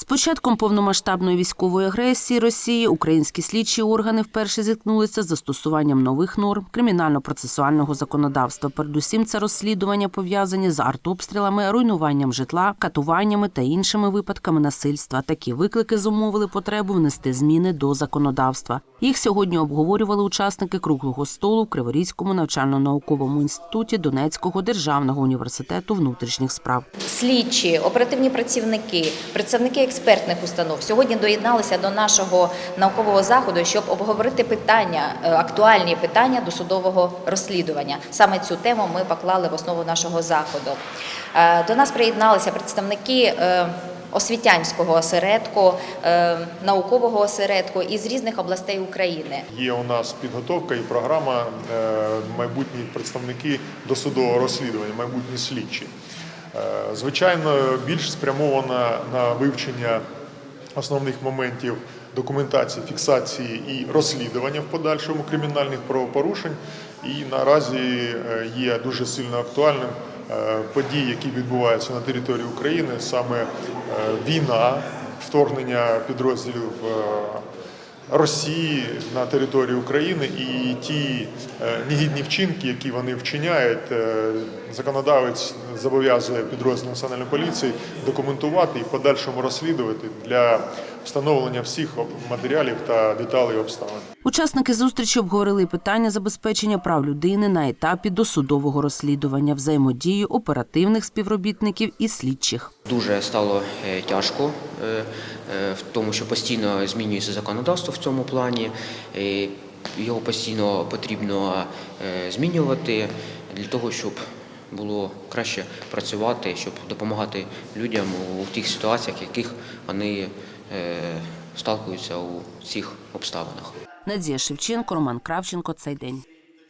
З початком повномасштабної військової агресії Росії українські слідчі органи вперше зіткнулися з застосуванням нових норм кримінально-процесуального законодавства. Передусім, це розслідування пов'язані з артобстрілами, руйнуванням житла, катуваннями та іншими випадками насильства. Такі виклики зумовили потребу внести зміни до законодавства. Їх сьогодні обговорювали учасники круглого столу в Криворізькому навчально-науковому інституті Донецького державного університету внутрішніх справ. слідчі, оперативні працівники, представники експертних установ сьогодні доєдналися до нашого наукового заходу, щоб обговорити питання, е, актуальні питання досудового розслідування. Саме цю тему ми поклали в основу нашого заходу. Е, До нас приєдналися представники. Освітянського осередку, е, наукового осередку із різних областей України. Є у нас підготовка і програма е, майбутні представники досудового розслідування, майбутні слідчі. Е, Звичайно, більш спрямована на вивчення основних моментів документації, фіксації і розслідування в подальшому кримінальних правопорушень. І наразі є дуже сильно актуальним е, події, які відбуваються на території України, саме е, війна, вторгнення підрозділів. е, Росії на території України і ті негідні вчинки, які вони вчиняють, законодавець зобов'язує підрозділ національної поліції документувати і в подальшому розслідувати для встановлення всіх матеріалів та деталей обставин. Учасники зустрічі обговорили питання забезпечення прав людини на етапі досудового розслідування, взаємодію оперативних співробітників і слідчих. Дуже стало е, тяжко е, е, в тому, що постійно змінюється законодавство в цьому плані. Його постійно потрібно змінювати для того, щоб було краще працювати, щоб допомагати людям у тих ситуаціях, яких вони е, сталкуються у цих обставинах. Надія Шевченко, Роман Кравченко. Цей день.